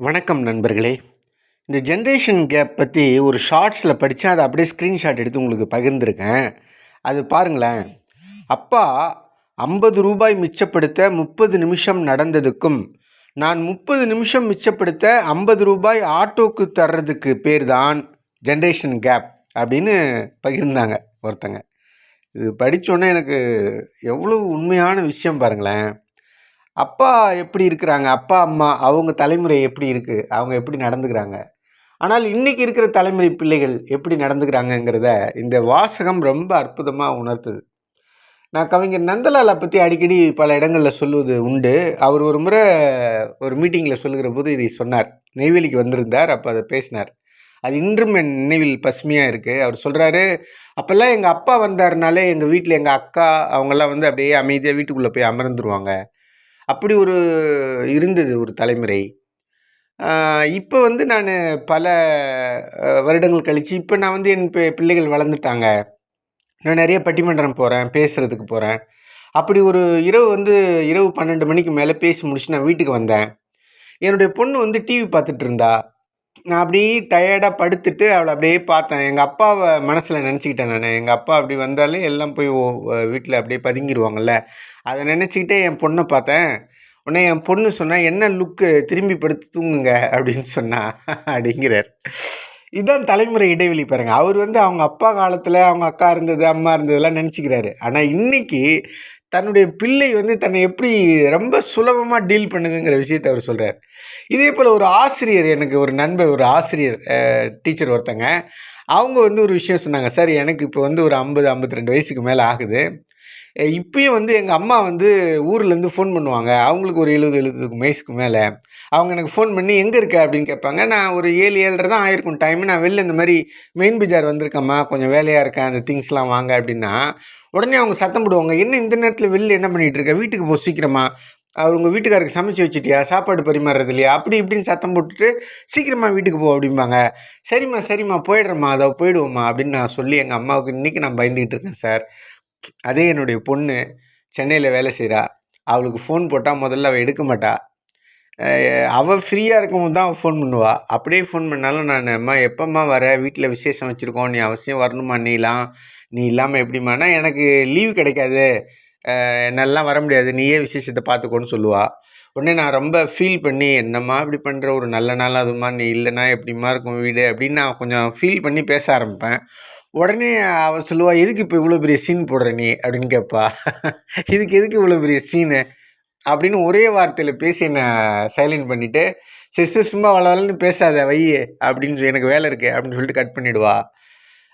வணக்கம் நண்பர்களே. இந்த ஜென்ரேஷன் கேப் பற்றி ஒரு ஷார்ட்ஸில் படித்தேன் அதை அப்படியே ஸ்க்ரீன்ஷாட் எடுத்து உங்களுக்கு பகிர்ந்துருக்கேன். அது பாருங்களேன். அப்பா ஐம்பது ரூபாய் மிச்சப்படுத்த முப்பது நிமிஷம் நடந்ததுக்கும் நான் முப்பது நிமிஷம் மிச்சப்படுத்த ஐம்பது ரூபாய் ஆட்டோக்கு தர்றதுக்கு பேர் தான் ஜென்ரேஷன் கேப் அப்படின்னு பகிர்ந்தாங்க ஒருத்தங்க. இது படித்தோன்னே எனக்கு எவ்வளோ உண்மையான விஷயம் பாருங்களேன். அப்பா எப்படி இருக்கிறாங்க? அப்பா அம்மா அவங்க தலைமுறை எப்படி இருக்குது அவங்க எப்படி நடந்துக்கிறாங்க? ஆனால் இன்றைக்கி இருக்கிற தலைமுறை பிள்ளைகள் எப்படி நடந்துக்கிறாங்கங்கிறத இந்த வாசகம் ரொம்ப அற்புதமாக உணர்த்துது. நான் கவிஞர் நந்தலாலை பற்றி அடிக்கடி பல இடங்களில் சொல்லுவது உண்டு. அவர் ஒரு முறை ஒரு மீட்டிங்கில் சொல்லுகிற போது இதை சொன்னார். நெய்வேலிக்கு வந்திருந்தார் அப்போ அதை பேசினார். அது இன்றும் என் நினைவில் பசுமையாக இருக்குது அவர் சொல்கிறாரு அப்போல்லாம் எங்கள் அப்பா வந்தாருனாலே எங்கள் வீட்டில் எங்கள் அக்கா அவங்கெல்லாம் வந்து அப்படியே அமைதியாக வீட்டுக்குள்ளே போய் அமர்ந்துருவாங்க. அப்படி ஒரு இருந்தது ஒரு தலைமுறை. இப்போ வந்து நான் பல வருடங்கள் கழித்து இப்போ நான் வந்து என் பிள்ளைகள் வளர்ந்துட்டாங்க. நான் நிறைய பட்டிமன்றம் போகிறேன் பேசுகிறதுக்கு போகிறேன் அப்படி ஒரு இரவு வந்து இரவு பன்னெண்டு மணிக்கு மேலே பேசி முடிச்சு நான் வீட்டுக்கு வந்தேன். என்னுடைய பொண்ணு வந்து டிவி பார்த்துட்டு இருந்தா. நான் அப்படியே டயர்டாக படுத்துட்டு அவளை அப்படியே பார்த்தேன். எங்கள் அப்பாவை மனசில் நினச்சிக்கிட்டேன் நான். எங்கள் அப்பா அப்படி வந்தாலே எல்லாம் போய் வீட்டில் அப்படியே பதுங்கிடுவாங்கல்ல அதை நினச்சிக்கிட்டே என் பொண்ணை பார்த்தேன். உடனே என் பொண்ணு சொன்னால் என்ன லுக்கு திரும்பி படுத்து தூங்குங்க அப்படின்னு சொன்னா அப்படிங்கிறார். இதுதான் தலைமுறை இடைவெளி பாருங்கள் அவர் வந்து அவங்க அப்பா காலத்தில் அவங்க அக்கா இருந்தது அம்மா இருந்ததெல்லாம் நினச்சிக்கிறாரு. ஆனால் இன்னைக்கு தன்னுடைய பிள்ளை வந்து தன்னை எப்படி ரொம்ப சுலபமாக டீல் பண்ணுதுங்கிற விஷயத்தை அவர் சொல்கிறார் இதே போல் ஒரு ஆசிரியர் எனக்கு ஒரு நண்பர் ஒரு ஆசிரியர் டீச்சர் ஒருத்தங்க. அவங்க வந்து ஒரு விஷயம் சொன்னாங்க. சார் எனக்கு இப்போ வந்து ஒரு ஐம்பது ஐம்பத்தி ரெண்டு வயசுக்கு மேலே ஆகுது. இப்பயும் வந்து எங்கள் அம்மா வந்து ஊர்லேருந்து ஃபோன் பண்ணுவாங்க. அவங்களுக்கு ஒரு எழுபது எழுபது வயசுக்கு மேலே. அவங்க எனக்கு ஃபோன் பண்ணி எங்கே இருக்க? அப்படின்னு கேட்பாங்க. நான் ஒரு ஏழு ஏழரை தான் ஆயிருக்கும் டைம் நான் வெளில இந்த மாதிரி மெயின் பஜார் வந்திருக்கேம்மா. கொஞ்சம் வேலையாக இருக்கேன். அந்த திங்ஸ்லாம் வாங்க அப்படின்னா உடனே அவங்க சத்தம் போடுவாங்க. என்ன இந்த நேரத்தில் வெளில என்ன பண்ணிகிட்டு இருக்க? வீட்டுக்கு போ சீக்கிரமா. அவர் உங்கள் வீட்டுக்காருக்கு சமைச்சு வச்சிட்டியா? சாப்பாடு பரிமாறுறது இல்லையா? அப்படி இப்படின்னு சத்தம் போட்டுட்டு சீக்கிரமாக வீட்டுக்கு போ அப்படிம்பாங்க. சரிம்மா சரிம்மா. போயிடுறேம்மா. அதை போயிடுவோம்மா அப்படின்னு நான் சொல்லி எங்கள் அம்மாவுக்கு இன்றைக்கி நான் பயந்துக்கிட்டு இருக்கேன் சார். அதே என்னுடைய பொண்ணு சென்னையில் வேலை செய்கிறா அவளுக்கு ஃபோன் போட்டால் முதல்ல அவள் எடுக்க மாட்டாள் அவள் ஃப்ரீயாக இருக்கும்போது தான் அவள் ஃபோன் பண்ணுவா. அப்படியே ஃபோன் பண்ணாலும் நான் அம்மா எப்போம்மா வர? வீட்டில் விசேஷம் வச்சுருக்கோம். நீ அவசியம் வரணுமா? நீலாம் நீ இல்லாமல் எப்படிம்மானா எனக்கு லீவு கிடைக்காது. என்னெல்லாம் வர முடியாது. நீயே விசேஷத்தை பார்த்துக்கோன்னு சொல்லுவாள் உடனே நான் ரொம்ப ஃபீல் பண்ணி என்னம்மா இப்படி பண்ணுற ஒரு நல்ல நாள் அதுமா நீ இல்லைனா எப்படிம்மா இருக்கும் வீடு? அப்படின்னு நான் கொஞ்சம் ஃபீல் பண்ணி பேச ஆரம்பிப்பேன். உடனே அவள் சொல்லுவா எதுக்கு இப்போ இவ்வளோ பெரிய சீன் போடுற நீ? அப்படின்னு கேட்பா இதுக்கு எதுக்கு இவ்வளோ பெரிய சீனு அப்படின்னு ஒரே வார்த்தையில் பேசி என்னை சைலண்ட் பண்ணிவிட்டு சரி சும்மா வளவலன்னு பேசாத வை அப்படின்னு சொல்லி எனக்கு வேலை இருக்குது அப்படின்னு சொல்லிட்டு கட் பண்ணிவிடுவா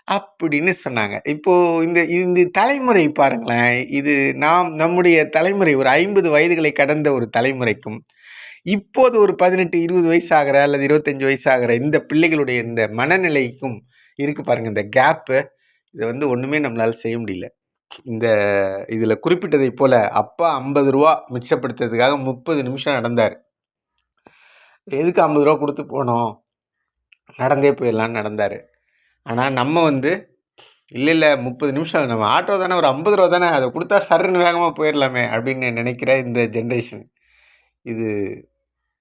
அப்படின்னு சொன்னாங்க. இப்போது இந்த இந்த தலைமுறை பாருங்களேன் இது நாம் நம்முடைய தலைமுறை ஒரு ஐம்பது வயதுகளை கடந்த ஒரு தலைமுறைக்கும் இப்போது ஒரு பதினெட்டு இருபது வயசு ஆகிற அல்லது இருபத்தஞ்சி வயசு ஆகிற இந்த பிள்ளைகளுடைய இந்த மனநிலைக்கும் இருக்கு பாருங்க. இந்த கேப்பு இதை வந்து ஒன்றுமே நம்மளால் செய்ய முடியல. இந்த இதில் குறிப்பிட்டதை போல அப்பா ஐம்பது ரூபா மிச்சப்படுத்துறதுக்காக முப்பது நிமிஷம் நடந்தார். எதுக்கு ஐம்பது ரூபா கொடுத்து போனோம்? நடந்தே போயிடலான்னு நடந்தார். ஆனால் நம்ம வந்து இல்லை இல்லை முப்பது நிமிஷம் நம்ம ஆட்டோ தானே ஒரு ஐம்பது ரூபா தானே அதை கொடுத்தா சருன்னு வேகமாக போயிடலாமே அப்படின்னு நினைக்கிற இந்த ஜென்ரேஷன் இது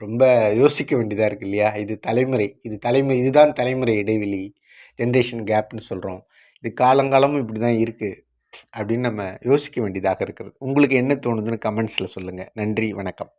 ரொம்ப யோசிக்க வேண்டியதாக இருக்குது இல்லையா? இது தலைமுறை. இது தலைமுறை இதுதான் தலைமுறை இடைவெளி. ஜென்ரேஷன் கேப்னு சொல்கிறோம் இது காலங்காலமும் இப்படி தான் இருக்குது அப்படின்னு நம்ம யோசிக்க வேண்டியதாக இருக்கிறது. உங்களுக்கு என்ன தோணுதுன்னு கமெண்ட்ஸில் சொல்லுங்கள் நன்றி வணக்கம்.